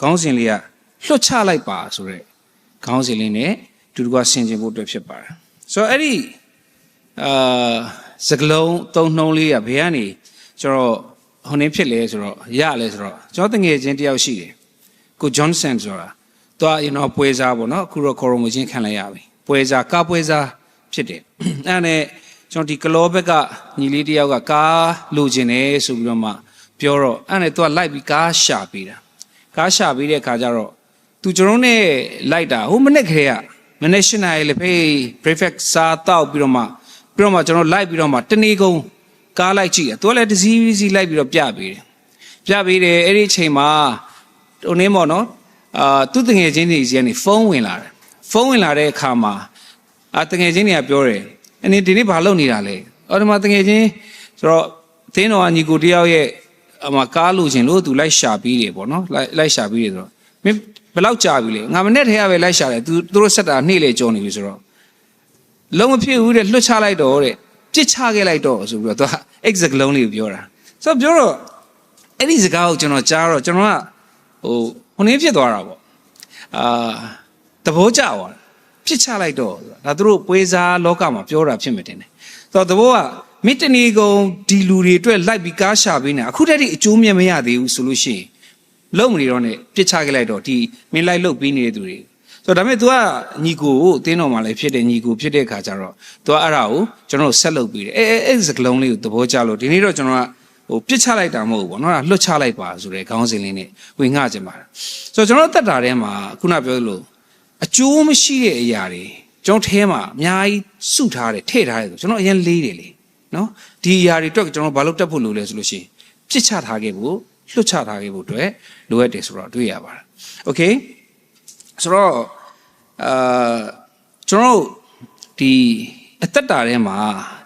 ခေါင်းစဉ်လေးကလွတ်ချလိုက်ပါဆိုတဲ့ခေါင်းစဉ်လေးနဲ့တူတူကဆင်ခြင်ဖို့အတွက်ဖြစ်ပါတယ်ဆိုတော့အဲ့ဒီအာစကလုံးသုံးနှုံးလေးကဘယ်ကနေကျွန်တော်ဟိုနေဖြစ်လဲဆိုတော့ရလဲဆိုတော့ကျွန်တော်တငယ်ချင်းတယောက်ရှိတယ်ကိုဂျွန်ဆန်ဆိုတာသွားရင်တော့ပွဲစားပေါ့နော်အခုတော့ခေါ်ရမချင်းခံလိုက်ရပြီပွဲစားကားပွဲစားဖြစ်တယ်အဲ့ဒါနဲ့ကျွန်တော်ဒီကလောဘက်ကညီလေးတယောက်ကကားလိုချင်တယ်ဆိုပြီးတော့မှပြောတော့အဲ့ဒါနဲ့သူကလိုက်ပြီးကားရှာပေးတာ ကားရှာပေးတဲ့ခါကျတော့သူကျွန်တော်နဲ့လိုက်တာဟိုမနေ့ခေကမနေ့ရှင်းနိုင်လေဖေး breakfast စားတောက်ပြီးတော့မှပြီးတော့မှကျွန်တော်လိုက်ပြီးတော့မှတနေ့ကုန်ကားလိုက်ကြည့်တယ်သူကလည်းတစ်စီးစီးလိုက်ပြီးတော့ပြပေးတယ်ပြပေးတယ်အဲ့ဒီအချိန်မှာဟိုနေမော်နော်အာသူတငယ်ချင်းတွေစီကနေဖုန်းဝင်လာတယ်ဖုန်းဝင်လာတဲ့အခါမှာအာတငယ်ချင်းတွေကပြောတယ်အနေဒီနေ့ဘာလုပ်နေတာလဲအော်ဒီမှာတငယ်ချင်းဆိုတော့အသင်းတော်ကညီကိုတယောက်ရဲ့ အမကားလို့ချင်းလို့သူလိုက်ရှာပြီးတယ်ပေါ့နော်လိုက်လိုက်ရှာပြီးတယ်ဆိုတော့မင်းဘယ်လောက်ကြာပြီလဲငါမနဲ့ထဲကပဲလိုက်ရှာတယ်သူသူတို့ဆက်တာနေ့လေကြောနေပြီဆိုတော့လုံးမဖြစ်ဘူးတဲ့လွတ်ချလိုက်တော့တဲ့ပြစ်ချခဲ့လိုက်တော့ဆိုပြီးတော့သူက exact လုံးလေးကိုပြောတာဆိုတော့ပြောတော့အဲ့ဒီစကားကိုကျွန်တော်ကြားတော့ကျွန်တော်ကဟိုဟိုနေဖြစ်သွားတာပေါ့အာသဘောကျသွားတာပြစ်ချလိုက်တော့ဒါသူတို့ပွဲစားလောကမှာပြောတာဖြစ်မယ်တင်တယ်ဆိုတော့သဘောက မိတ္တနီကုံဒီလူတွေအတွက်လိုက်ပြီးကားရှာပေးနေအခုတည်းကအကျိုးမြတ်မရသေးဘူးဆိုလို့ရှိရင်လုံမနေတော့နဲ့ပြစ်ချခဲ့လိုက်တော့ဒီမင်းလိုက်လုတ်ပြီးနေတဲ့သူတွေဆိုတော့ဒါပေမဲ့ तू ကညီကိုကိုတင်းတော်မှာလည်းဖြစ်တယ်ညီကိုဖြစ်တဲ့ခါကျတော့ तू ကအဲ့ဒါကိုကျွန်တော်တို့ဆက်လုပ်ပြီးတယ်အဲအဲအဲ့စကလုံးလေးကိုသဘောကျလို့ဒီနေ့တော့ကျွန်တော်ကဟိုပြစ်ချလိုက်တာမဟုတ်ဘူးပေါ့နော်လွတ်ချလိုက်ပါဆိုတဲ့ခေါင်းစဉ်လေးနဲ့ဝင်ငှချင်ပါတယ်ဆိုတော့ကျွန်တော်တက်တာထဲမှာခုနပြောသလိုအကျိုးမရှိတဲ့အရာတွေကျွန်တော်ထဲမှာအများကြီးစုထားတယ်ထည့်ထားတယ်ဆိုကျွန်တော်အရင်လေးတယ်လေ နော်ဒီအရာတွေအတွက်ကျွန်တော်ဘာလို့တက်ဖို့လိုလဲဆိုလို့ရှိရင်ပြစ်ချထားခဲ့ဖို့လွတ်ချထားခဲ့ဖို့အတွက်လိုအပ်တယ်ဆိုတော့တွေ့ရပါတယ်โอเคဆိုတော့အာကျွန်တော်တို့ဒီအသက်တာထဲမှာ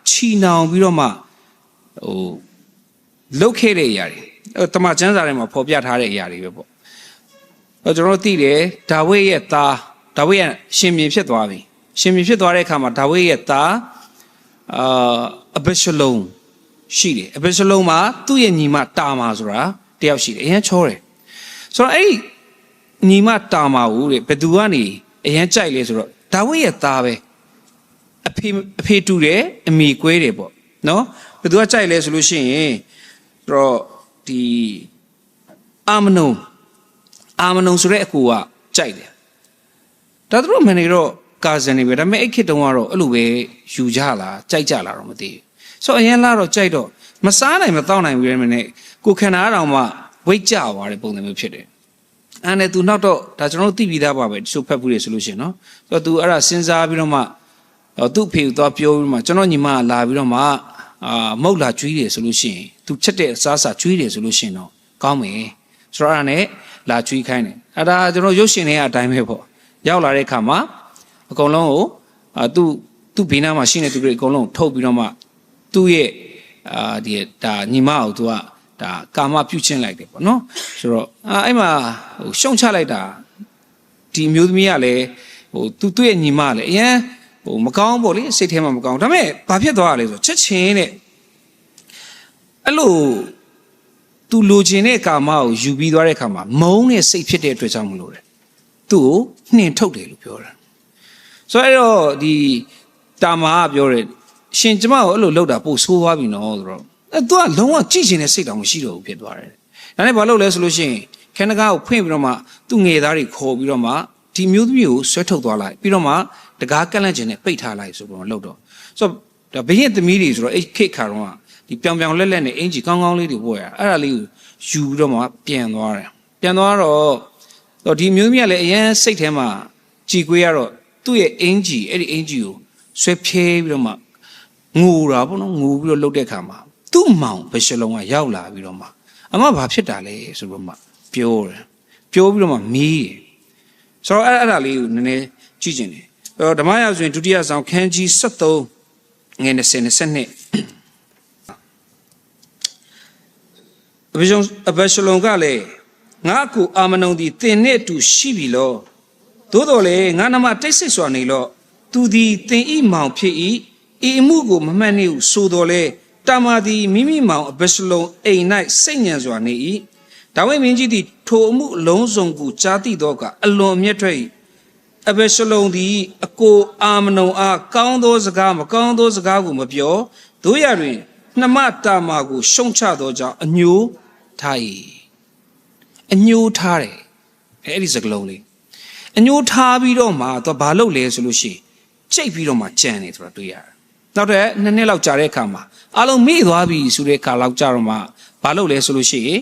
ချီနှောင်ပြီးတော့မှဟိုလုတ်ခဲ့တဲ့အရာတွေအဲတမန်ကျမ်းစာထဲမှာဖော်ပြထားတဲ့အရာတွေပဲပေါ့အဲကျွန်တော်တို့သိတယ်ဒါဝိဒ်ရဲ့သားဒါဝိဒ်ရဲ့ရှင်မြင်ဖြစ်သွားပြီရှင်မြင်ဖြစ်သွားတဲ့အခါမှာဒါဝိဒ်ရဲ့သား အာအဘရှလုံရှိတယ်အဘရှလုံမှာသူ့ရဲ့ညီမတာမာဆိုတာတယောက်ရှိတယ်အရင်ချောတယ်ဆိုတော့အဲ့ဒီညီမတာမာကိုတဲ့ဘယ်သူကနေအရင်ကြိုက်လဲဆိုတော့ဒါဝိဒ်ရဲ့သားပဲအဖေအဖေတူတယ်အမိကွဲတယ်ပေါ့နော်ဘယ်သူကကြိုက်လဲဆိုလို့ရှိရင်ဆိုတော့ဒီအာမနုံအာမနုံဆိုတဲ့အကူကကြိုက်တယ်ဒါသူတို့မနေတော့ ကာဇန်နေပဲဒါပေမဲ့အဲ့ခေတ်တုန်းကတော့အဲ့လိုပဲယူကြလားကြိုက်ကြလားတော့မသိဘူးဆိုတော့အရင်လာတော့ကြိုက်တော့မစားနိုင်မတော့နိုင်ဘူးရဲ့မနဲ့ကိုခန္ဓာတော်မှဝိတ်ကြသွားတဲ့ပုံစံမျိုးဖြစ်တယ်အဲ့နဲ့ तू နောက်တော့ဒါကျွန်တော်တို့သိပြီးသားပါပဲတချို့ဖက်ဘူးလေဆိုလို့ရှိရင်နော်ဆိုတော့ तू အဲ့ဒါစဉ်းစားပြီးတော့မှသူ့ဖေကိုသွားပြောပြီးမှကျွန်တော်ညီမကလာပြီးတော့မှအာမုတ်လာကျွေးတယ်ဆိုလို့ရှိရင် तू ချက်တဲ့အစားအစာကျွေးတယ်ဆိုလို့ရှိရင်တော့ကောင်းမယ်ဆိုတော့အဲ့ဒါနဲ့လာကျွေးခိုင်းတယ်အဲ့ဒါကျွန်တော်ရုပ်ရှင်တွေကအတိုင်းပဲပေါ့ရောက်လာတဲ့အခါမှာ အကုန်လုံးကိုအာသူ့သူ့ဘေးနားမှာရှိနေသူတွေအကုန်လုံးထုတ်ပြီးတော့မှသူ့ရဲ့အာဒီဒါညီမကို तू ကဒါကာမပြုတ်ချင်းလိုက်တယ်ပေါ့နော်ဆိုတော့အာအဲ့မှာဟိုရှုံချလိုက်တာဒီမျိုးသမီးကလည်းဟိုသူသူ့ရဲ့ညီမကလည်းအရင်ဟိုမကောင်းပေါ့လေစိတ်ထဲမှာမကောင်းဒါပေမဲ့ဘာဖြစ်သွားရလဲဆိုချက်ချင်းတဲ့အဲ့လိုသူလိုချင်တဲ့ကာမကိုယူပြီးသွားတဲ့အခါမှာမုန်းတဲ့စိတ်ဖြစ်တဲ့အတွက်ကြောင့်မလို့တယ်သူ့ကိုနှင်ထုတ်တယ်လို့ပြောတာ ဆိုတော့အဲ့တော့ဒီတာမာကပြောတယ်ရှင်ကျမကိုအဲ့လိုလောက်တာပို့ဆိုးသွားပြီနော်ဆိုတော့အဲ့သူကလုံးဝကြည့်ချင်တဲ့စိတ်တောင်မရှိတော့ဘူးဖြစ်သွားတယ်ဒါနဲ့ဘာလုပ်လဲဆိုလို့ရှိရင်ခန္ဓာကိုဖွင့်ပြီးတော့မှသူ့ငယ်သားတွေခေါ်ပြီးတော့မှဒီမျိုးသမီးကိုဆွဲထုတ်သွားလိုက်ပြီးတော့မှတကားကန့်လန့်ကျင်နဲ့ပိတ်ထားလိုက်ဆိုတော့လှုပ်တော့ဆိုတော့ဒါဘရင်သမီးတွေဆိုတော့အဲ့ခိတ်ခါတော့ဒီပြောင်ပြောင်လက်လက်နဲ့အင်ကြီးကောင်းကောင်းလေးတွေပို့ရအဲ့ဒါလေးကိုယူပြီးတော့မှပြန်သွားတယ်ပြန်သွားတော့တော့ဒီမျိုးသမီးကလည်းအရန်စိတ်ထဲမှာကြည်ကွေးရတော့ သူ့ရဲ့အင်ကြီးအဲ့ဒီအင်ကြီးကိုဆွဲဖြဲပြီးတော့မှငိုတာပေါ့နော်ငိုပြီးတော့လှုပ်တဲ့ခါမှာသူ့မောင်ဘရှလုံကရောက်လာပြီးတော့မှအမဘာဖြစ်တာလဲဆိုတော့မှပြောတယ်ပြောပြီးတော့မှမီးတယ်ဆိုတော့အဲ့အဲ့ဒါလေးကိုနည်းနည်းကြည့်ကျင်တယ်အဲ့တော့ဓမ္မရာဆိုရင်ဒုတိယဆောင်ခန်းကြီး73ငွေ20 22အဘရှုံအဘရှလုံကလည်းငါ့ကိုအာမနုံသည်တင်နဲ့အတူရှိပြီလော သို့တော်လေငါနမတိတ်ဆိတ်စွာနေလောသူသည်တင်ဤမောင်ဖြစ်ဤဤအမှုကိုမမှတ်နေဟုဆိုတော်လေတာမာသည်မိမိမောင်အဘရှလုံအိမ်၌စိတ်ညံစွာနေ၏ဒါဝိမင်းကြီးသည်ထိုအမှုအလုံးစုံကိုကြားသိသောအခါအလွန်အမျက်ထွက်၏အဘရှလုံသည်အကိုအာမနုံအားကောင်းသောစကားမကောင်းသောစကားကိုမပြောတို့ရတွင်နှမတာမာကိုရှုံချသောကြောင့်အညိုထား၏အညိုထားတယ်အဲ့ဒီစကလုံးလေး အညိုထားပြီးတော့မှတော့ဘာလုပ်လဲဆိုလို့ရှိရင်ကြိတ်ပြီးတော့မှကြံတယ်ဆိုတာတွေ့ရတယ်နောက်တော့နှစ်နှစ်လောက်ကြာတဲ့အခါမှာအလုံးမေ့သွားပြီဆိုတဲ့အခါလောက်ကြာတော့မှဘာလုပ်လဲဆိုလို့ရှိရင်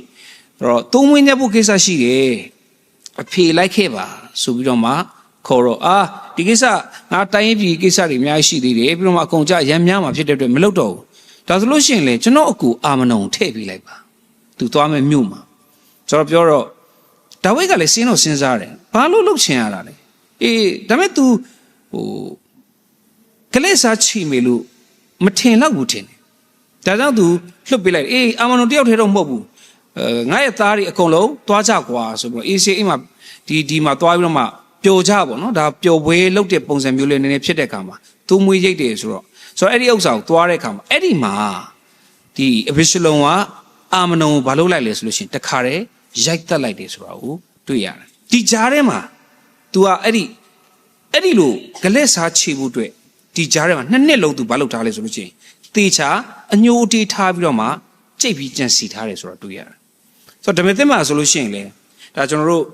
တော့သုံးမွေးညက်ဖို့ကိစ္စရှိတယ်အဖေလိုက်ခဲ့ပါဆိုပြီးတော့မှခေါ်တော့အာဒီကိစ္စငါတိုင်းပြည်ကိစ္စတွေအများကြီးရှိသေးတယ်ပြီးတော့မှအကုန်ကြရမ်းများမှာဖြစ်တဲ့အတွက်မလုပ်တော့ဘူးဒါဆိုလို့ရှိရင်လေကျွန်တော်အကူအာမနုံထည့်ပေးလိုက်ပါသူသွားမယ်မြို့မှာကျွန်တော်ပြောတော့ဒါဝိဒ်ကလည်းစဉ်းတော့စဉ်းစားတယ် ဘာလို့လုပ်ချင်ရတာလဲအေးဒါပေမဲ့ तू ဟိုကလေးစားချီမေလို့မထင်တော့ဘူးထင်တယ်ဒါကြောင့် तू လွတ်ပေးလိုက်အေးအာမနုံတယောက်ထဲတော့မဟုတ်ဘူးအဲငါရဲ့သားတွေအကုန်လုံးသွားကြကွာဆိုပြီးတော့အေးစေးအိမ်မှာဒီဒီမှာသွားပြီးတော့မှပျော်ကြပေါ့နော်ဒါပျော်ပွဲလုပ်တဲ့ပုံစံမျိုးလေးနည်းနည်းဖြစ်တဲ့အခါမှာသူမွေးရိတ်တယ်ဆိုတော့ဆိုတော့အဲ့ဒီဥစ္စာကိုသွားတဲ့အခါမှာအဲ့ဒီမှာဒီအဘိရှလုံကအာမနုံကိုဘာလုပ်လိုက်လဲဆိုလို့ရှိရင်တခါတည်းရိုက်တက်လိုက်တယ်ဆိုတာကိုတွေ့ရတယ် ဒီကြားထဲမှာ तू ကအဲ့ဒီအဲ့ဒီလိုဂလက်စားချေဖို့အတွက်ဒီကြားထဲမှာနှစ်နှစ်လုံး तू ဘာလုပ်ထားလဲဆိုလို့ရှိရင်တေချာအညိုအတေးထားပြီးတော့မှကြိတ်ပြီးကြံစီထားတယ်ဆိုတာတွေ့ရတယ်ဆိုတော့ဓမ္မသစ်မှာဆိုလို့ရှိရင်လေဒါကျွန်တော်တို့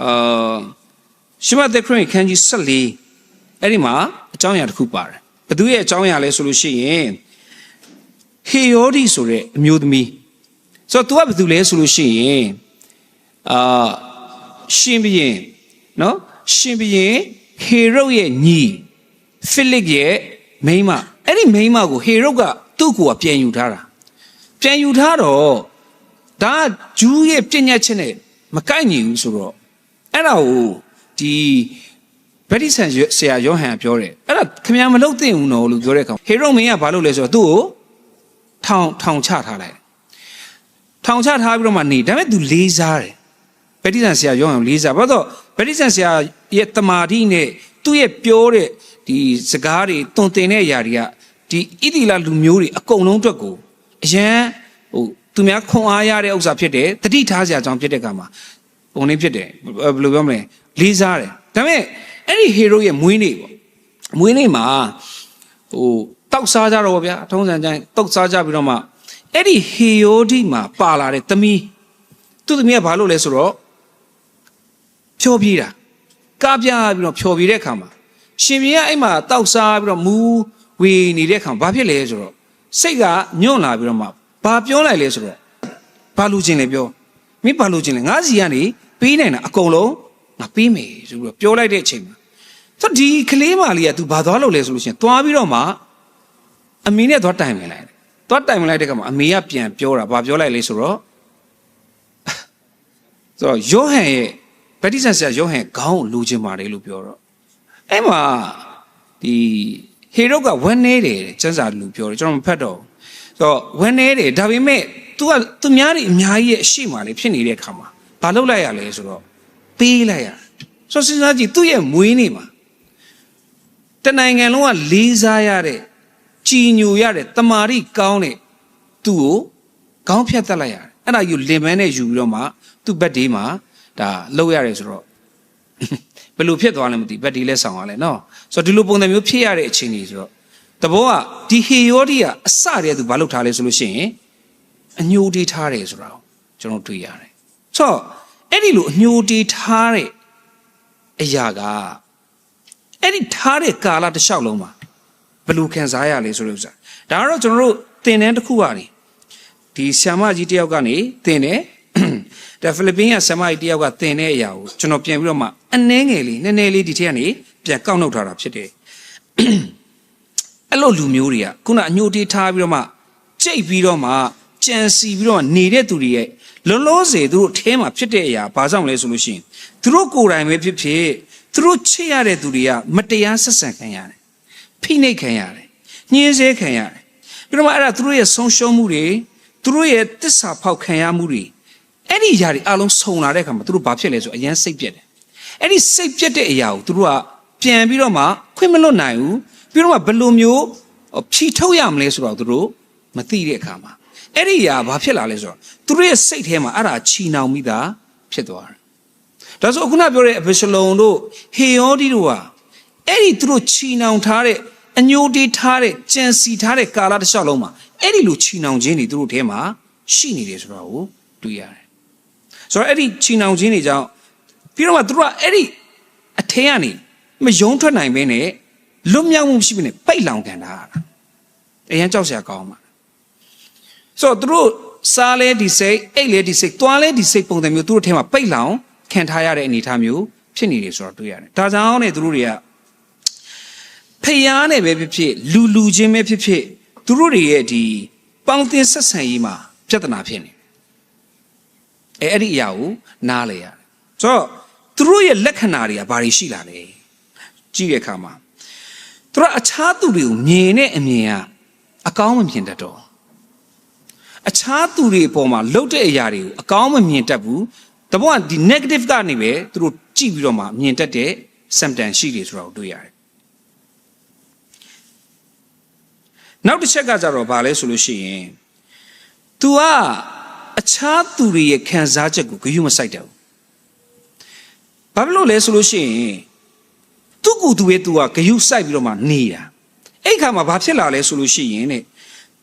အာရှမသက်ခရစ်ခန်းကြီး14အဲ့ဒီမှာအကြောင်းအရာတစ်ခုပါတယ်ဘသူရဲ့အကြောင်းအရာလဲဆိုလို့ရှိရင်ဟေယောဒီဆိုတဲ့အမျိုးသမီးဆိုတော့ तू ကဘသူလဲဆိုလို့ရှိရင် အာရှင်ဘုရင်နော်ရှင်ဘုရင်ဟေရုတ်ရဲ့ညီဖိလစ်ရဲ့မိန်းမအဲ့ဒီမိန်းမကိုဟေရုတ်ကသူ့ကိုယ်ကပြန်ယူထားတာပြန်ယူထားတော့ဒါကဂျူးရဲ့ပြည့်ညတ်ချက်နဲ့မကိုက်ညီဘူးဆိုတော့အဲ့ဒါကိုဒီဗက်ဒီဆန်ဆရာယောဟန်ပြောတယ်အဲ့ဒါခင်ဗျားမလုပ်သင့်ဘူးနော်လို့ပြောတဲ့အခါဟေရုတ်မင်းကဘာလုပ်လဲဆိုတော့သူ့ကိုထောင်ထောင်ချထားလိုက်ထောင်ချထားပြီးတော့မှနေဒါပေမဲ့ तू လေးစားတယ် ဗက်ဒီဆန်ဆရာယောဟန်လေးစားဘာလို့ဗက်ဒီဆန်ဆရာရဲ့တမာတိနဲ့သူ့ရဲ့ပြောတဲ့ဒီစကားတွေတုံတင်တဲ့အရာတွေကဒီဣတိလလူမျိုးတွေအကုန်လုံးအတွက်ကိုအရန်ဟိုသူများခွန်အားရတဲ့ဥစ္စာဖြစ်တယ်တတိထားစရာကြောင့်ဖြစ်တဲ့ကမှာဘုံလေးဖြစ်တယ်ဘယ်လိုပြောမလဲလေးစားတယ်ဒါပေမဲ့အဲ့ဒီဟီရိုရဲ့မွေးနေ့ပေါ့မွေးနေ့မှာဟိုတောက်စားကြတော့ဗျာထုံးစံကျန်တောက်စားကြပြီးတော့မှအဲ့ဒီဟီယိုဒီမှာပါလာတဲ့သမီးသူ့သမီးကဘာလုပ်လဲဆိုတော့ ဖြောပြေးတာကားပြပြီးတော့ဖြောပြေးတဲ့အခါမှာရှင်ပြင်းကအဲ့မှာတောက်စားပြီးတော့မူးဝေနေတဲ့အခါဘာဖြစ်လဲဆိုတော့စိတ်ကညွန့်လာပြီးတော့မှဘာပြောလိုက်လဲဆိုတော့ဘာလူချင်းလဲပြောမင်းဘာလူချင်းလဲငါစီကနေပေးနိုင်တာအကုန်လုံးငါပေးမယ်ဆိုပြီးတော့ပြောလိုက်တဲ့အချိန်မှာဆိုဒီကလေးမလေးက तू ဘာသွားလို့လဲဆိုလို့ရှိရင်သွားပြီးတော့မှအမေနဲ့သွားတိုင်ဝင်လိုက်တယ်သွားတိုင်ဝင်လိုက်တဲ့ကမှာအမေကပြန်ပြောတာဘာပြောလိုက်လဲဆိုတော့ဆိုတော့ယောဟန်ရဲ့ ဗတ္တိဇန်ဆရာယောဟန်ခေါင်းကိုလူချင်းပါတယ်လို့ပြောတော့အဲ့မှာဒီဟေရုတ်ကဝန်းနေတယ်တဲ့ကျန်းစာလူပြောတယ်ကျွန်တော်မဖတ်တော့ဘူးဆိုတော့ဝန်းနေတယ်ဒါပေမဲ့ तू ကသူများတွေအများကြီးရဲ့အရှိမှလေးဖြစ်နေတဲ့အခါမှာဘာလုပ်လိုက်ရလဲဆိုတော့ပေးလိုက်ရဆိုတော့စဉ်းစားကြည့်သူ့ရဲ့မွေးနေ့မှာတနိုင်ငံလုံးကလေးစားရတဲ့ကြည်ညိုရတဲ့တမာရီကောင်းတဲ့သူ့ကိုခေါင်းဖြတ်တက်လိုက်ရတယ်အဲ့ဒါယူလင်မန်းနဲ့ယူပြီးတော့မှသူ့ဘက်ဒီမှာ ဒါလှုပ်ရတယ်ဆိုတော့ဘယ်လိုဖြစ်သွားလဲမသိဘက်ဒီလဲဆောင်ရလဲနော်ဆိုတော့ဒီလိုပုံစံမျိုးဖြစ်ရတဲ့အချိန်ကြီးဆိုတော့တဘောကဒီဟေယောဒီကအစတည်းကသူဘာလုပ်ထားလဲဆိုလို့ရှိရင်အညိုတေးထားတယ်ဆိုတာကိုကျွန်တော်တွေ့ရတယ်ဆိုတော့အဲ့ဒီလိုအညိုတေးထားတဲ့အရာကအဲ့ဒီထားတဲ့ကာလတစ်လျှောက်လုံးမှာဘယ်လိုခံစားရလဲဆိုလို့ဥစ္စာဒါကတော့ကျွန်တော်တို့သင်တန်းတစ်ခုပါနေဒီဆ iam မကြီးတယောက်ကနေသင်တယ် ဒါဖိလစ်ပင်းကဆ iam မကြီးတယောက်ကသင်တဲ့အရာကိုကျွန်တော်ပြန်ပြီးတော့မှအနှဲငယ်လေးနည်းနည်းလေးဒီထက်ကနေပြန်ကောက်နှုတ်ထားတာဖြစ်တယ်အဲ့လိုလူမျိုးတွေကခုနအညိုတေးထားပြီးတော့မှကြိတ်ပြီးတော့မှကြံစီပြီးတော့နေတဲ့သူတွေရဲ့လောလောဆယ်သူတို့အထဲမှာဖြစ်တဲ့အရာဘာကြောင့်လဲဆိုလို့ရှိရင်သူတို့ကိုယ်တိုင်ပဲဖြစ်ဖြစ်သူတို့ချစ်ရတဲ့သူတွေကမတရားဆက်ဆံခံရတယ်ဖိနှိပ်ခံရတယ်ညှင်းဆဲခံရတယ်ပြီးတော့မှအဲ့ဒါသူတို့ရဲ့ဆုံးရှုံးမှုတွေသူတို့ရဲ့တစ္ဆာဖောက်ခံရမှုတွေ အဲ့ဒီຢာတွေအလုံးစုံလာတဲ့အခါမှာသူတို့ဘာဖြစ်လဲဆိုအရန်စိတ်ပြက်တယ်အဲ့ဒီစိတ်ပြက်တဲ့အရာကိုသူတို့ကပြန်ပြီးတော့မှခွင့်မလွတ်နိုင်ဘူးပြီးတော့မှဘယ်လိုမျိုးဖြီထုတ်ရမလဲဆိုတော့သူတို့မသိတဲ့အခါမှာအဲ့ဒီຢာဘာဖြစ်လာလဲဆိုတော့သူတို့ရဲ့စိတ်ထဲမှာအဲ့ဒါချီနှောင်မိတာဖြစ်သွားတယ်ဒါဆိုခုနပြောတဲ့အဘရှလုံတို့ဟေယောဒီတို့ဟာအဲ့ဒီသူတို့ချီနှောင်ထားတဲ့အညိုတေးထားတဲ့ကြံစီထားတဲ့ကာလတစ်လျှောက်လုံးမှာအဲ့ဒီလိုချီနှောင်ခြင်းတွေသူတို့ထဲမှာရှိနေတယ်ဆိုတာကိုတွေ့ရတယ် ဆိုတော့အဲ့ဒီချီနှောင်ခြင်းတွေကြောင့်ပြီးတော့မှသူတို့ကအဲ့ဒီအထင်းကနေမယုံထွက်နိုင်ဘဲနဲ့လွတ်မြောက်မှုမရှိဘဲနဲ့ပိတ်လောင်ခံတာအရင်ကြောက်စရာကောင်းပါဆိုတော့သူတို့စားလဲဒီစိတ်အိတ်လဲဒီစိတ်သွားလဲဒီစိတ်ပုံစံမျိုးသူတို့ထဲမှာပိတ်လောင်ခံထားရတဲ့အနေအထားမျိုးဖြစ်နေတယ်ဆိုတော့တွေ့ရတယ်ဒါကြောင့်ねသူတို့တွေကဖျားနဲ့ပဲဖြစ်ဖြစ်လူလူချင်းပဲဖြစ်ဖြစ်သူတို့တွေရဲ့ဒီပေါင်းတင်ဆက်ဆံရေးမှာပြဿနာဖြစ်နေတယ် အဲအဲ့ဒီအရာကိုနားလေရတယ်ဆိုတော့သူတို့ရဲ့လက္ခဏာတွေကဘာတွေရှိလာလဲကြည့်တဲ့အခါမှာသူတို့အခြားသူတွေကိုမြင်တဲ့အမြင်ကအကောင်းမမြင်တတ်တော့အခြားသူတွေအပေါ်မှာလှုပ်တဲ့အရာတွေကိုအကောင်းမမြင်တတ်ဘူးတဘောကဒီ negative ကနေပဲသူတို့ကြည့်ပြီးတော့မှမြင်တတ်တဲ့ symptom ရှိတယ်ဆိုတာကိုတွေ့ရတယ်နောက်တစ်ချက်ကကြတော့ဗာလဲဆိုလို့ရှိရင် तू က အခြားသူတွေရဲ့ခံစားချက်ကိုဂရုမစိုက်တော့ဘူးဘာဖြစ်လို့လဲဆိုလို့ရှိရင်သူ့ကူသူရဲ့ तू ကဂရုစိုက်ပြီးတော့မှနေတာအဲ့ခါမှာဘာဖြစ်လာလဲဆိုလို့ရှိရင်တဲ့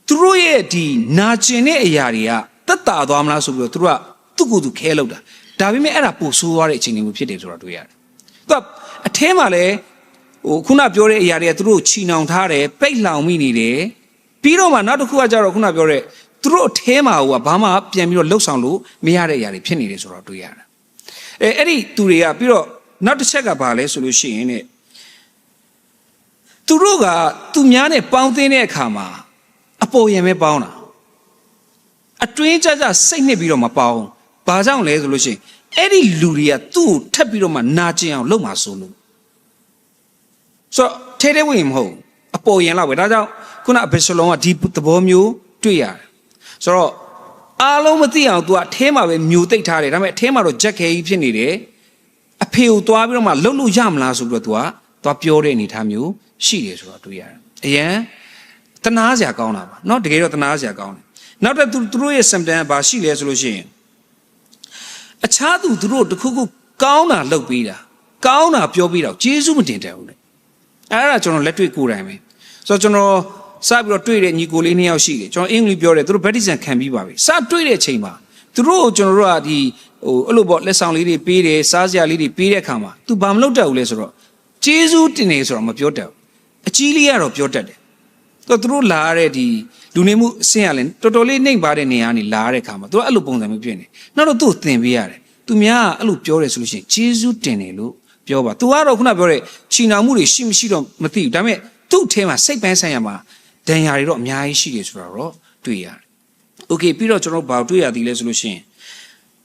သူတို့ရဲ့ဒီနာကျင်တဲ့အရာတွေကတက်တာသွားမလားဆိုပြီးတော့သူတို့ကသူ့ကူသူခဲလောက်တာဒါပေမဲ့အဲ့ဒါပိုဆိုးသွားတဲ့အခြေအနေမျိုးဖြစ်တယ်ဆိုတာတွေ့ရတယ်သူကအထဲမှာလည်းဟိုခုနပြောတဲ့အရာတွေကသူတို့ချီနှောင်ထားတယ်ပိတ်လောင်မိနေတယ်ပြီးတော့မှနောက်တစ်ခုကကြတော့ခုနပြောတဲ့ သူတို့အထဲမှာဟိုကဘာမှပြန်ပြီးတော့လှုပ်ဆောင်လို့မရတဲ့အရာတွေဖြစ်နေတယ်ဆိုတော့တွေ့ရတယ်အဲအဲ့ဒီသူတွေကပြီးတော့နောက်တစ်ချက်ကဘာလဲဆိုလို့ရှိရင်ねသူတို့ကသူများနဲ့ပေါင်းသင်းတဲ့အခါမှာအပေါ်ရင်ပဲပေါင်းတာအတွင်းကြကြစိတ်နှစ်ပြီးတော့မပေါင်းဘာကြောင့်လဲဆိုလို့ရှိရင်အဲ့ဒီလူတွေကသူ့ကိုထပ်ပြီးတော့မှနာကျင်အောင်လုပ်မှာဆိုလို့ဆိုတော့ထဲထဲဝင်မဟုတ်အပေါ်ရင်လောက်ပဲဒါကြောင့်ခုနအဘရှလုံကဒီသဘောမျိုးတွေ့ရတယ် ဆိုတော့အားလုံးမသိအောင် तू အထဲမှာပဲမျိုးတိတ်ထားတယ်ဒါပေမဲ့အထဲမှာတော့ဂျက်ခဲကြီးဖြစ်နေတယ်အဖေကိုသွားပြီးတော့မှလှုပ်လို့ရမလားဆိုပြီးတော့ तू ကသွားပြောတဲ့အနေအထားမျိုးရှိတယ်ဆိုတော့တွေ့ရတယ်အရန်တနာစရာကောင်းတာပါเนาะတကယ်တော့တနာစရာကောင်းတယ်နောက်တစ်သူတို့ရဲ့ symptom ကဘာရှိလဲဆိုလို့ရှိရင်အခြားသူတို့တခုခုကောင်းတာလုပ်ပေးတာကောင်းတာပြောပေးတာကျေးဇူးမတင်တယ်ဘူးလေအဲ့ဒါကျွန်တော်လက်တွေ့ကိုယ်တိုင်ပဲဆိုတော့ကျွန်တော် စပြီးတော့တွေ့တဲ့ညီကိုလေးနှစ်ယောက်ရှိတယ်ကျွန်တော်အင်္ဂလိပ်ပြောတယ်သူတို့ဗက်တီဆန်ခံပြီးပါပြီစတွေ့တဲ့အချိန်မှာသူတို့ကိုကျွန်တော်တို့ကဒီဟိုအဲ့လိုပေါ့လက်ဆောင်လေးတွေပေးတယ်စားစရာလေးတွေပေးတဲ့အခါမှာ तू ဘာမလုပ်တတ်ဘူးလဲဆိုတော့ကျေးဇူးတင်နေဆိုတော့မပြောတတ်ဘူးအကြီးလေးကတော့ပြောတတ်တယ်သူသူတို့လာရတဲ့ဒီလူနေမှုအဆင့်ရလဲတော်တော်လေးနှိမ်ပါတဲ့နေရာကနေလာရတဲ့ခါမှာသူကအဲ့လိုပုံစံမျိုးဖြစ်နေနောက်တော့သူ့ကိုသင်ပေးရတယ်သူများကအဲ့လိုပြောတယ်ဆိုလို့ရှိရင်ဂျေဇုတင်တယ်လို့ပြောပါသူကတော့ခုနပြောတဲ့ချီနာမှုတွေရှိမရှိတော့မသိဘူးဒါပေမဲ့သူ့အထဲမှာစိတ်ပိုင်းဆိုင်ရာမှာ ဒဏ်ရာတွေတော့အများကြီးရှိတယ်ဆိုတာတော့တွေ့ရတယ်။ Okay ပြီးတော့ကျွန်တော်ဘာတွေ့ရသည်လဲဆိုလို့ရှိရင်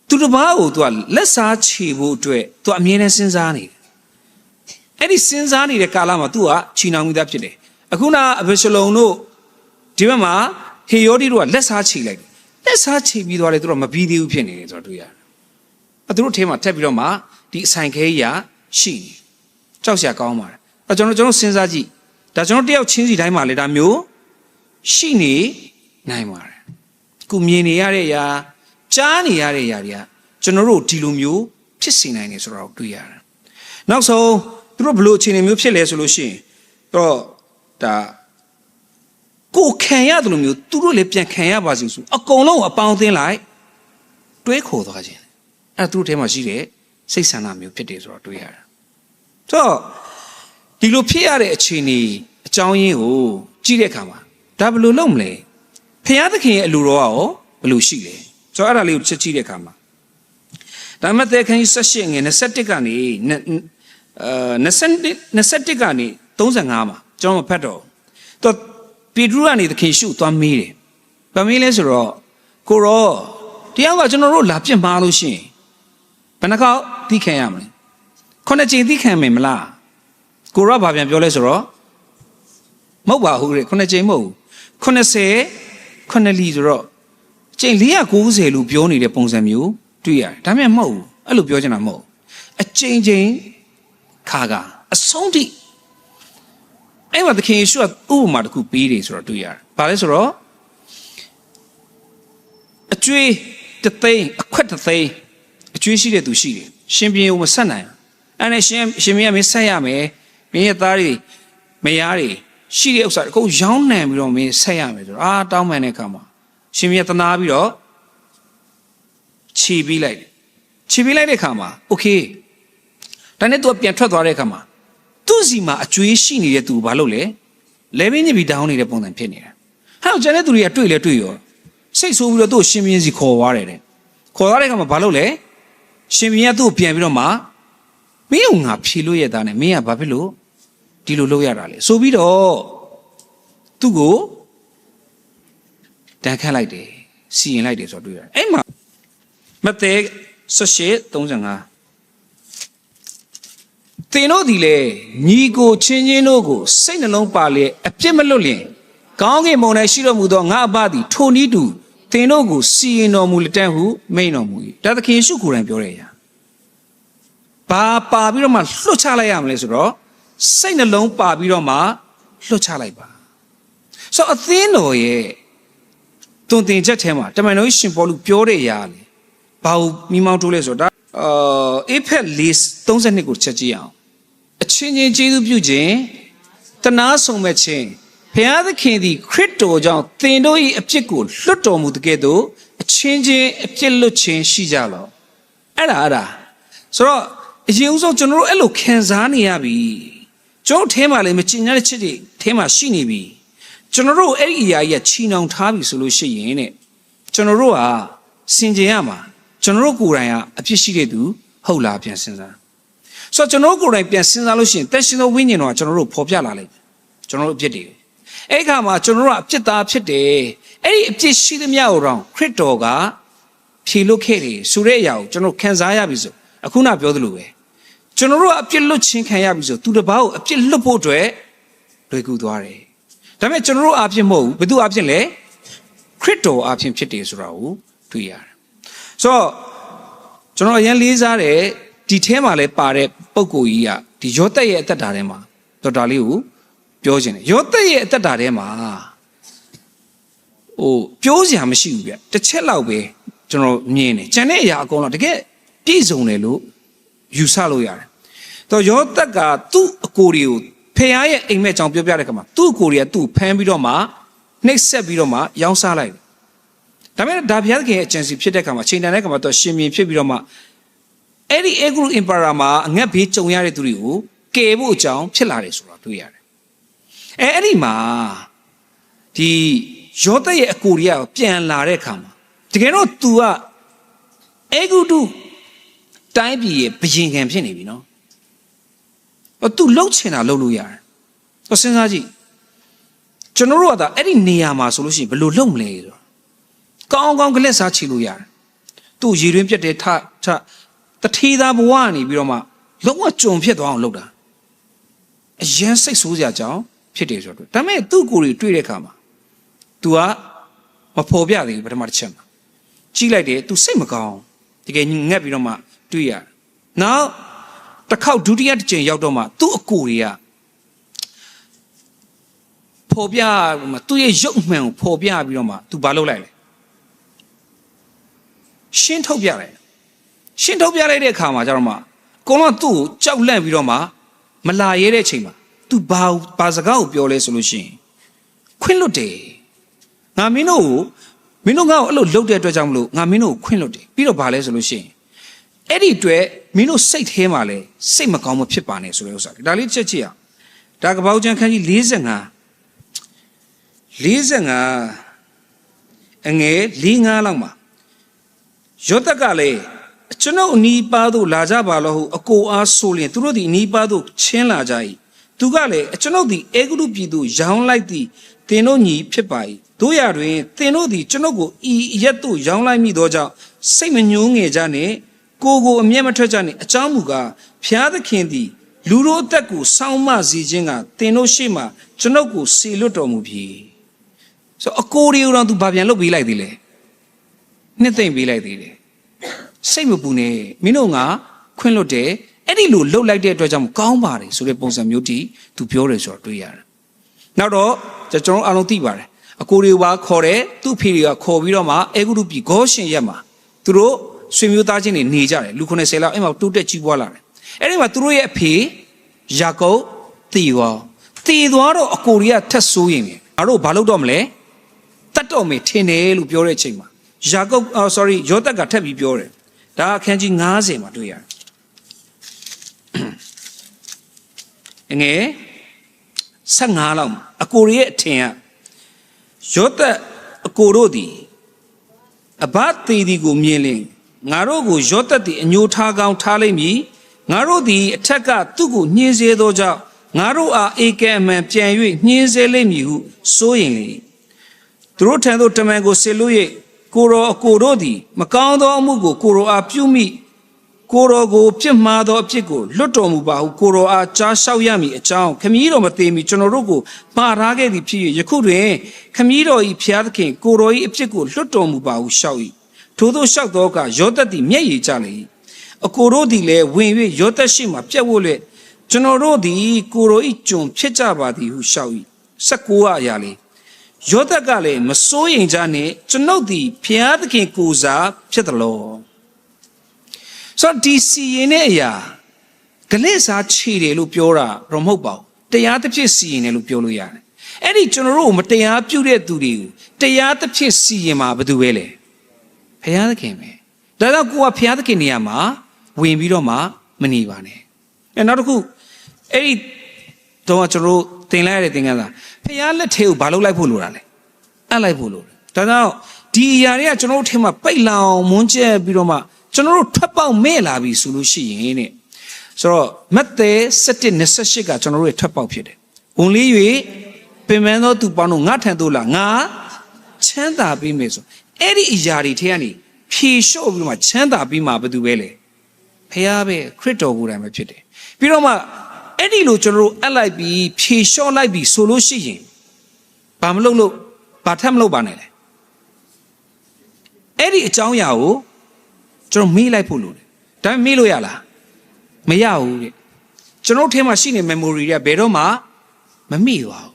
သူတစ်ပါးကိုသူကလက်စားချေဖို့အတွက်သူအမြဲတမ်းစဉ်းစားနေတယ်။အဲ့ဒီစဉ်းစားနေတဲ့ကာလမှာသူကချီနှောင်မိသားဖြစ်တယ်။အခုနအဗရှလုံတို့ဒီဘက်မှာဟေယောဒီတို့ကလက်စားချေလိုက်တယ်။လက်စားချေပြီးသွားတယ်သူတို့မပြီးသေးဘူးဖြစ်နေတယ်ဆိုတော့တွေ့ရတယ်။အဲသူတို့ထဲမှာထက်ပြီးတော့မှဒီအဆိုင်ခဲကြီးကရှိနေ။ကြောက်စရာကောင်းပါတယ်။အဲကျွန်တော်ကျွန်တော်စဉ်းစားကြည့်။ဒါကျွန်တော်တယောက်ချင်းစီတိုင်းမှာလေဒါမျိုး ရှိနေနိုင်ပါတယ်ခုမြင်နေရတဲ့အရာကြားနေရတဲ့အရာတွေကကျွန်တော်တို့ဒီလိုမျိုးဖြစ်စေနိုင်တယ်ဆိုတော့တွေ့ရတယ်နောက်ဆုံးသူတို့ဘလို့အခြေအနေမျိုးဖြစ်လဲဆိုလို့ရှိရင်တော့ဒါကိုခံရတယ်လို့မျိုးသူတို့လည်းပြန်ခံရပါစေဆိုအကုန်လုံးအပေါင်းအသင်းလိုက်တွေးခေါ်သွားခြင်းအဲ့သူတို့ထဲမှာရှိတဲ့စိတ်ဆန္ဒမျိုးဖြစ်တယ်ဆိုတော့တွေးရတာဆိုတော့ဒီလိုဖြစ်ရတဲ့အခြေအနေအကြောင်းရင်းကိုကြည့်တဲ့အခါမှာ ဒါဘယ်လိုလုပ်မလဲဖခင်သခင်ရဲ့အလိုတော်ကရောဘယ်လိုရှိလဲဆိုတော့အဲ့ဒါလေးကိုချက်ကြည့်တဲ့အခါမှာဒါမှမဟုတ်ခန်းကြီး78ငယ်21ကနေအာ20 21ကနေ35မှာကျွန်တော်မဖတ်တော့သူပေတရုကနေသခင်ရှုသွားမေးတယ်။ဗမေးလဲဆိုတော့ကိုရောတရားကကျွန်တော်တို့လာပြစ်မှားလို့ရှိရင်ဘယ်နှခေါက်သိခံရမလဲ။ခုနှစ်ကြိမ်သိခံမယ်မလား။ကိုရောဘာပြန်ပြောလဲဆိုတော့မဟုတ်ပါဘူးတဲ့ခုနှစ်ကြိမ်မဟုတ်ဘူး။ 90ခုနှစ်လီဆိုတော့ကြိမ်490လို့ပြောနေတဲ့ပုံစံမျိုးတွေ့ရတယ်။ဒါမှမဟုတ်ဘူး။အဲ့လိုပြောချင်တာမဟုတ်ဘူး။အကြိမ်ကြိမ်ခါကအဆုံးထိအဲ့မှာသခင်ယေရှုကဥပမာတစ်ခုပေးတယ်ဆိုတော့တွေ့ရတယ်။ဘာလဲဆိုတော့အကျွေးတစ်သိန်းအခွက်တစ်သိန်းအကျွေးရှိတဲ့သူရှိတယ်ရှင်ဘုရင်ကိုမဆက်နိုင်ဘူးအဲ့နဲ့ရှင်ရှင်ဘုရင်ကမင်းဆက်ရမယ်မင်းရဲ့သားတွေမယားတွေ ရှိတဲ့ဥစ္စာအကုန်ရောင်းနှံပြီးတော့မင်းဆက်ရမယ်ဆိုတော့အာတောင်းပန်တဲ့အခါမှာရှင်ဘုရင်တနာပြီးတော့ခြေပြီးလိုက်တယ်ခြေပြီးလိုက်တဲ့အခါမှာโอเคဒါနဲ့သူကပြန်ထွက်သွားတဲ့အခါမှာသူ့စီမှာအကျွေးရှိနေတဲ့သူဘာလုပ်လဲလဲပင်းညစ်ပြီးတောင်းနေတဲ့ပုံစံဖြစ်နေတာဟဲ့ကျန်တဲ့သူတွေကတွေ့လဲတွေ့ရောစိတ်ဆိုးပြီးတော့သူ့ကိုရှင်ဘုရင်စီခေါ်သွားတယ်တဲ့ခေါ်သွားတဲ့အခါမှာဘာလုပ်လဲရှင်ဘုရင်ကသူ့ကိုပြန်ပြီးတော့မှမင်းကငါဖြေလို့ရတာနဲ့မင်းကဘာဖြစ်လို့ ဒီလိုလုပ်ရတာလဲဆိုပြီးတော့သူ့ကိုတန်ခတ်လိုက်တယ်စီရင်လိုက်တယ်ဆိုတော့တွေ့ရတယ်အဲ့မှာမဿဲ18:35သင်တို့ဒီလေညီကိုချင်းချင်းတို့ကိုစိတ်နှလုံးပါလေအပြစ်မလွတ်လျင်ကောင်းကင်ဘုံ၌ရှိတော်မူသောငါအဘသည်ထိုနည်းတူသင်တို့ကိုစီရင်တော်မူလက်တန်းဟုမိန်တော်မူ၏ဒါသခင်ယေရှုကိုယ်တိုင်ပြောတဲ့အရာဘာပါပြီးတော့မှလွတ်ချလိုက်ရမလဲဆိုတော့ စိတ်နှလုံးပါပြီးတော့မှလွတ်ချလိုက်ပါဆိုတော့အသင်းတော်ရဲ့တုံတင်ချက်ထဲမှာတမန်တော်ရှင်ပေါလုပြောတဲ့အရာလေဘာလို့မိမောင်းထိုးလဲဆိုတော့ဒါအာအေဖက်လေး32ကိုချက်ကြည့်အောင်အချင်းချင်းကျေးဇူးပြုခြင်းတနာဆုံမဲ့ခြင်းဘုရားသခင်သည်ခရစ်တော်ကြောင့်သင်တို့၏အပြစ်ကိုလွတ်တော်မူတဲ့ကဲ့သို့အချင်းချင်းအပြစ်လွတ်ခြင်းရှိကြလောအဲ့ဒါအဲ့ဒါဆိုတော့အရင်ဦးဆုံးကျွန်တော်တို့အဲ့လိုခံစားနေရပြီ ကျွန်တော်ထဲမှာလည်းမကျင်ညာတဲ့ချစ်တွေထဲမှာရှိနေပြီကျွန်တော်တို့အဲ့ဒီအရာကြီးကချီနှောင်ထားပြီဆိုလို့ရှိရင်တဲ့ကျွန်တော်တို့ကစင်ကြင်ရမှာကျွန်တော်တို့ကိုယ်တိုင်ကအပြစ်ရှိတဲ့သူဟုတ်လားပြန်စဉ်းစားဆိုတော့ကျွန်တော်တို့ကိုယ်တိုင်ပြန်စဉ်းစားလို့ရှိရင်တက်ရှင်သောဝိညာဉ်တော်ကကျွန်တော်တို့ပေါ်ပြလာလိမ့်မယ်ကျွန်တော်တို့အပြစ်တွေအဲ့ဒီခါမှာကျွန်တော်တို့ကအပြစ်သားဖြစ်တယ်အဲ့ဒီအပြစ်ရှိသမျှကိုတော့ခရစ်တော်ကဖြေလွတ်ခဲ့တယ်ဆိုတဲ့အရာကိုကျွန်တော်ခံစားရပြီဆိုအခုနပြောသလိုပဲ ကျွန်တော်တို့ကအပြစ်လွတ်ခြင်းခံရပြီဆိုသူတစ်ပါးကိုအပြစ်လွတ်ဖို့အတွက်လွယ်ကူသွားတယ်ဒါပေမဲ့ကျွန်တော်တို့အပြစ်မဟုတ်ဘူးဘယ်သူအပြစ်လဲခရစ်တော်အပြစ်ဖြစ်တယ်ဆိုတာကိုတွေ့ရတယ်ဆိုတော့ကျွန်တော်အရင်လေးစားတယ်ဒီထဲမှာလဲပါတဲ့ပုံကိုကြီးကဒီယောသက်ရဲ့အသက်တာထဲမှာတော်တော်လေးကိုပြောခြင်းတယ်ယောသက်ရဲ့အသက်တာထဲမှာဟိုပြောစရာမရှိဘူးဗျတစ်ချက်လောက်ပဲကျွန်တော်မြင်တယ်ကျန်တဲ့အရာအကုန်လုံးတကယ်ပြည့်စုံတယ်လို့ ယူဆလို့ရတယ်တော့ယောသက်ကသူ့အကိုတွေကိုဖေရားရဲ့အိမ်မက်ကြောင့်ပြောပြတဲ့ခါမှာသူ့အကိုတွေကသူ့ဖမ်းပြီးတော့မှနှိပ်စက်ပြီးတော့မှရောင်းစားလိုက်တယ်ဒါပေမဲ့ဒါဘုရားသခင်ရဲ့အကြံစီဖြစ်တဲ့ခါမှာချိန်တန်တဲ့ခါမှာတော့ရှင်မြင်ဖြစ်ပြီးတော့မှအဲ့ဒီ Agro Empire မှာအငတ်ဘေးကြုံရတဲ့သူတွေကိုကယ်ဖို့အကြောင်းဖြစ်လာတယ်ဆိုတော့တွေ့ရတယ်အဲအဲ့ဒီမှာဒီယောသက်ရဲ့အကိုတွေကပြန်လာတဲ့ခါမှာတကယ်တော့ तू ကအေဂုတု တိုင်းပြည်ရဲ့ဘယင်ခံဖြစ်နေပြီနော်ဟိုသူလှုပ်ချင်တာလှုပ်လို့ရတယ်ဟိုစဉ်းစားကြည့်ကျွန်တော်တို့ကဒါအဲ့ဒီနေရာမှာဆိုလို့ရှိရင်ဘယ်လိုလှုပ်မလဲဆိုတော့ကောင်းကောင်းကလက်စားချီလို့ရတယ်သူ့ရေတွင်းပြတ်တဲ့ထထတထေးသားဘဝကနေပြီးတော့မှလုံးဝကြုံဖြစ်သွားအောင်လှုပ်တာအရင်စိတ်ဆိုးစရာကြောင်းဖြစ်တယ်ဆိုတော့ဒါပေမဲ့သူ့ကိုယ်တွေတွေ့တဲ့အခါမှာ तू ကမဖော်ပြသေးဘူးပထမတစ်ချက်မှာကြည့်လိုက်တယ် तू စိတ်မကောင်းတကယ်ငက်ပြီးတော့မှ တွေ့ရတယ်နောက်တစ်ခေါက်ဒုတိယတစ်ချိန်ရောက်တော့မှသူ့အကိုတွေကဖော်ပြမှသူ့ရဲ့ရုပ်မှန်ကိုဖော်ပြပြီးတော့မှ तू ဘာလုပ်လိုက်လဲရှင်းထုတ်ပြလိုက်ရှင်းထုတ်ပြလိုက်တဲ့အခါမှာကျတော့မှအကုန်လုံးသူ့ကိုကြောက်လန့်ပြီးတော့မှမလာရဲတဲ့အချိန်မှာ तू ဘာဘာစကားကိုပြောလဲဆိုလို့ရှိရင်ခွင့်လွတ်တယ်ငါမင်းတို့ကိုမင်းတို့ငါ့ကိုအဲ့လိုလုပ်တဲ့အတွက်ကြောင့်မလို့ငါမင်းတို့ကိုခွင့်လွတ်တယ်ပြီးတော့ဘာလဲဆိုလို့ရှိရင် အဲ့ဒီအတွက်မင်းတို့စိတ်ထဲမှာလဲစိတ်မကောင်းမဖြစ်ပါနဲ့ဆိုတဲ့ဥစ္စာဒါလေးချက်ကြည့်အောင်ဒါကပောက်ကျန်ခန်းကြီး45 45အငယ်45လောက်မှာယောသက်ကလည်းကျွန်ုပ်အနီးပါးသို့လာကြပါလို့ဟုအကိုအားဆိုလျင်သူတို့သည်အနီးပါးသို့ချင်းလာကြ၏သူကလည်းကျွန်ုပ်သည်အေဂုရုပြည်သို့ရောင်းလိုက်သည်သင်တို့ညီဖြစ်ပါ၏တို့ရတွင်သင်တို့သည်ကျွန်ုပ်ကိုဤရက်သို့ရောင်းလိုက်မိသောကြောင့်စိတ်မညှိုးငယ်ကြနှင့် ကိုယ်ကိုအမျက်မထွက်ကြနှင့်အကြောင်းမူကားဖျားသခင်သည်လူတို့အသက်ကိုစောင်းမစေခြင်းကသင်တို့ရှေ့မှာကျွန်ုပ်ကိုစေလွတ်တော်မူပြီဆိုအကိုတွေကိုတော့သူဘာပြန်လုပ်ပေးလိုက်သေးလဲနှစ်သိမ့်ပေးလိုက်သေးတယ်စိတ်မပူနဲ့မင်းတို့ငါခွင့်လွတ်တယ်အဲ့ဒီလိုလှုပ်လိုက်တဲ့အတွက်ကြောင့်ကောင်းပါတယ်ဆိုတဲ့ပုံစံမျိုးတီသူပြောတယ်ဆိုတော့တွေ့ရတယ်နောက်တော့ကျွန်တော်အားလုံးသိပါတယ်အကိုတွေကခေါ်တယ်သူ့ဖေတွေကခေါ်ပြီးတော့မှအဲဂုရုပြည်ဂေါရှင်ရက်မှာသူတို့ ဆွေမျိုးသားချင်းတွေနေကြတယ်လူ90လောက်အဲ့မှာတိုးတက်ကြီးပွားလာတယ်အဲ့ဒီမှာသူတို့ရဲ့အဖေယာကုပ်တည်သွားတည်သွားတော့အကိုတွေကထက်ဆိုးရင်ငါတို့ဘာလုပ်တော့မလဲတတ်တော့မေထင်တယ်လို့ပြောတဲ့အချိန်မှာယာကုပ်အော် sorry ယောသက်ကထပ်ပြီးပြောတယ်ဒါအခန်းကြီး90မှာတွေ့ရတယ်အငယ်15လောက်မှာအကိုရဲ့အထင်ကယောသက်အကိုတို့သည်အဘသေးသည်ကိုမြင်လင် ငါတို့ကိုယောသက်သည်အညိုထားကောင်းထားလိမ့်မည်ငါတို့သည်အထက်ကသူ့ကိုညှင်းဆဲသောကြောင့်ငါတို့အားအေကဲအမှန်ပြန်၍ညှင်းဆဲလိမ့်မည်ဟုစိုးရင်လေသူတို့ထံသို့တမန်ကိုဆေလို့၍ကိုရောအကိုတို့သည်မကောင်းသောအမှုကိုကိုရောအားပြုမိကိုတော်ကိုပြစ်မှားသောအဖြစ်ကိုလွတ်တော်မူပါဟုကိုတော်အားကြားလျှောက်ရမည်အကြောင်းခမည်းတော်မသေးမီကျွန်တော်တို့ကိုမှားထားခဲ့သည်ဖြစ်၍ယခုတွင်ခမည်းတော်၏ဖျားသခင်ကိုတော်၏အဖြစ်ကိုလွတ်တော်မူပါဟုလျှောက်၏ ထို့သောလျှောက်သောအခါယောသတ်သည်မျက်ရည်ကျလေ၏အကိုတို့သည်လည်းဝင်၍ယောသတ်ရှိမှပြက်ဝတ်လျက်ကျွန်တော်တို့သည်ကိုတော်၏ကျွန်ဖြစ်ကြပါသည်ဟုလျှောက်၏16အရာလေယောသတ်ကလည်းမစိုးရင်ကြနှင့်ကျွန်ုပ်သည်ဖျားသခင်ကိုယ်စားဖြစ်သလောဆိုတော့ဒီစီရင်တဲ့အရာဂလက်စားခြေတယ်လို့ပြောတာတော့မဟုတ်ပါဘူးတရားတစ်ဖြစ်စီရင်တယ်လို့ပြောလို့ရတယ်အဲ့ဒီကျွန်တော်တို့ကိုမတရားပြုတဲ့သူတွေကိုတရားတစ်ဖြစ်စီရင်မှာဘာတူပဲလဲ ဘုရားသခင်ပဲဒါကြောင့်ကိုကဘုရားသခင်နေရာမှာဝင်ပြီးတော့မှမနေပါနဲ့အဲနောက်တစ်ခုအဲ့ဒီတော့ကျွန်တော်တို့သင်လိုက်ရတဲ့သင်ခန်းစာဘုရားလက်ထဲကိုဘာလုပ်လိုက်ဖို့လိုတာလဲအပ်လိုက်ဖို့လိုတယ်ဒါကြောင့်ဒီအရာတွေကကျွန်တော်တို့ထဲမှာပိတ်လောင်မွန်းကျက်ပြီးတော့မှကျွန်တော်တို့ထွက်ပေါက်မဲ့လာပြီဆိုလို့ရှိရင်တဲ့ဆိုတော့မတ်သဲ7 28ကကျွန်တော်တို့ရဲ့ထွက်ပေါက်ဖြစ်တယ်။ဝင်လေး၍ပင်မန်းသောသူပေါင်းတို့ငါထံသို့လာငါချမ်းသာပေးမယ်ဆို အဲ့ဒီအရာတွေထဲကနေဖြေလျှော့ပြီးတော့မှချမ်းသာပြီးမှဘာတူပဲလေဖះပဲခရစ်တော်ကိုယ်တိုင်ပဲဖြစ်တယ်။ပြီးတော့မှအဲ့ဒီလိုကျွန်တော်တို့အပ်လိုက်ပြီးဖြေလျှော့လိုက်ပြီးဆိုလို့ရှိရင်ဘာမလုပ်လို့ဘာထပ်မလုပ်ပါနဲ့လေအဲ့ဒီအကြောင်းအရာကိုကျွန်တော်မေးလိုက်ဖို့လိုတယ်ဒါပေမဲ့မေးလို့ရလားမရဘူးတဲ့ကျွန်တော်တို့ထဲမှာရှိနေ memory တွေကဘယ်တော့မှမမိပါဘူး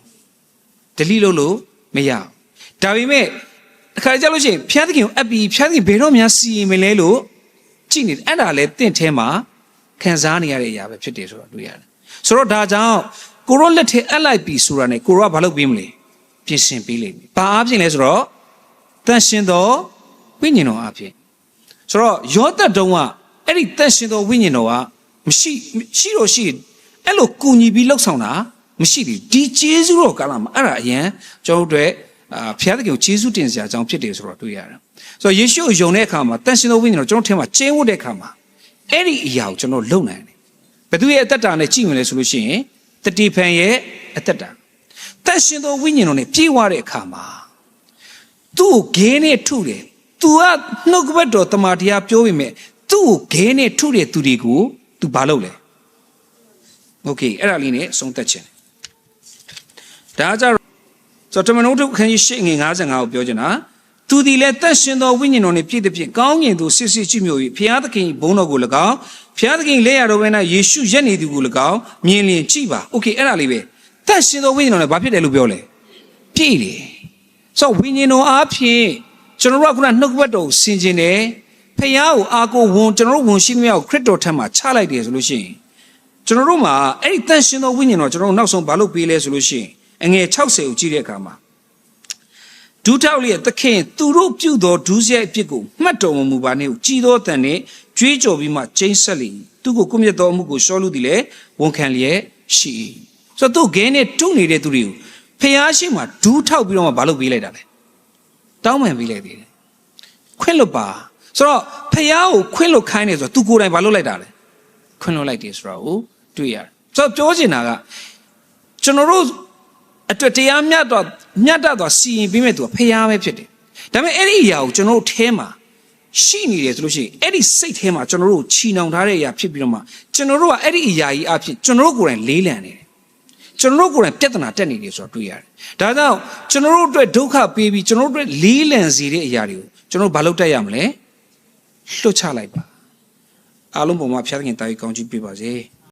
delete လုပ်လို့မရဘူးဒါပေမဲ့ အခါကြလို့ရှိရင်ဖျားသခင်ကိုအပ်ပြီးဖျားသခင်ဘယ်တော့မှစီရင်မလဲလို့ကြည့်နေတယ်အဲ့ဒါလည်းတင့်ထဲမှာခံစားနေရတဲ့အရာပဲဖြစ်တယ်ဆိုတော့တွေ့ရတယ်ဆိုတော့ဒါကြောင့်ကိုရောလက်ထဲအပ်လိုက်ပြီဆိုတာ ਨੇ ကိုရောကဘာလုပ်ပေးမလဲပြင်ဆင်ပေးလိမ့်မယ်ဘာအပြင်လဲဆိုတော့တန်ရှင်သောဝိညာဉ်တော်အပြင်ဆိုတော့ယောသတ်တုံးကအဲ့ဒီတန်ရှင်သောဝိညာဉ်တော်ကမရှိရှိတော့ရှိအဲ့လိုကူညီပြီးလှုပ်ဆောင်တာမရှိဘူးဒီဂျေဇုတော်ကာလမှာအဲ့ဒါအရင်ကျွန်တော်တို့ အတွက်အာဖျားသခင်ကိုဂျေဇုတင်စရာအကြောင်းဖြစ်တယ်ဆိုတော့တွေ့ရတယ်ဆိုတော့ယေရှုကိုယုံတဲ့အခါမှာတန်ရှင်သောဝိညာဉ်တော်ကျွန်တော်ထင်မှာကျင်းဝတ်တဲ့အခါမှာအဲ့ဒီအရာကိုကျွန်တော်လုံနိုင်တယ်ဘယ်သူရဲ့အသက်တာနဲ့ကြည့်ဝင်လဲဆိုလို့ရှိရင်တတိဖန်ရဲ့အသက်တာတန်ရှင်သောဝိညာဉ်တော်နဲ့ပြေဝတဲ့အခါမှာသူ့ကိုဂဲနဲ့ထုတယ်။ तू ကနှုတ်ကပတ်တော်တမန်တရားပြောပေမဲ့သူ့ကိုဂဲနဲ့ထုတဲ့သူတွေကို तू ဘာလုပ်လဲ။ Okay အဲ့ဒါလေးနဲ့ဆုံးသက်ခြင်း။ဒါကြတော့ ဆိုတော့တမန်တော်တို့ခန်းကြီးရှေ့ငွေ55ကိုပြောချင်တာသူဒီလည်းတက်ရှင်သောဝိညာဉ်တော်နှင့်ပြည့်တဲ့ဖြင့်ကောင်းကင်သို့ဆစ်ဆစ်ကြည့်မြို့၍ဘုရားသခင်ဘုန်းတော်ကို၎င်းဘုရားသခင်လက်ရတော်ဘဲ၌ယေရှုရက်နေသူကို၎င်းမြင်လျင်ကြည့်ပါ။ Okay အဲ့ဒါလေးပဲ။တက်ရှင်သောဝိညာဉ်တော်နဲ့ဘာဖြစ်တယ်လို့ပြောလဲ။ပြည့်တယ်။ဆိုတော့ဝိညာဉ်တော်အားဖြင့်ကျွန်တော်တို့ကခုနနှုတ်ကပတ်တော်ကိုဆင်ခြင်တယ်ဖះကိုအာကိုဝန်ကျွန်တော်တို့ဝန်ရှိသမျှကိုခရစ်တော်ထက်မှာချလိုက်တယ်ဆိုလို့ရှိရင်ကျွန်တော်တို့မှာအဲ့ဒီတန်ရှင်သောဝိညာဉ်တော်ကျွန်တော်တို့နောက်ဆုံးဘာလုပ်ပေးလဲဆိုလို့ရှိရင် အငယ်60ကိုကြည့်တဲ့အခါမှာဒုထောက်လေးသခင်သူတို့ပြုသောဒုစရိုက်အဖြစ်ကိုမှတ်တော်မမူပါနဲ့ကြည်သောအတန်နဲ့ကြွေးကြော်ပြီးမှကျိန်းဆက်လေသူကိုကွမြတ်သောအမှုကိုရှောလူသည်လည်းဝန်ခံလျက်ရှိ၏ဆိုတော့သူဂဲနဲ့တုံနေတဲ့သူတွေကိုဖះရှိမှဒူးထောက်ပြီးတော့မှဘာလုပ်ပေးလိုက်တာလဲတောင်းပန်ပေးလိုက်သေးတယ်ခွင့်လွတ်ပါဆိုတော့ဖះကိုခွင့်လွတ်ခိုင်းနေဆိုတော့ तू ကိုယ်တိုင်ဘာလုပ်လိုက်တာလဲခွင့်လွတ်လိုက်တယ်ဆိုတော့ကိုတွေ့ရတယ်ဆိုတော့ပြောချင်တာကကျွန်တော်တို့ အတွက်တရားမြတ်တော့မြတ်တတ်တော့စီရင်ပြီးမဲ့သူကဖះပဲဖြစ်တယ်ဒါပေမဲ့အဲ့ဒီအရာကိုကျွန်တော်တို့အဲမှာရှိနေတယ်ဆိုလို့ရှိရင်အဲ့ဒီစိတ်ထဲမှာကျွန်တော်တို့ချီနှောင်ထားတဲ့အရာဖြစ်ပြီးတော့မှကျွန်တော်တို့ကအဲ့ဒီအရာကြီးအဖြစ်ကျွန်တော်တို့ကိုယ်တိုင်လေးလံနေတယ်ကျွန်တော်တို့ကိုယ်တိုင်ပြဿနာတက်နေတယ်ဆိုတော့တွေ့ရတယ်။ဒါကြောင့်ကျွန်တော်တို့အတွက်ဒုက္ခပေးပြီးကျွန်တော်တို့အတွက်လေးလံစေတဲ့အရာတွေကိုကျွန်တော်တို့ဘာလုပ်တတ်ရမလဲ။လွတ်ချလိုက်ပါ။အားလုံးပေါ်မှာဖျားသခင်တာရီကောင်းကြီးပြပါစေ။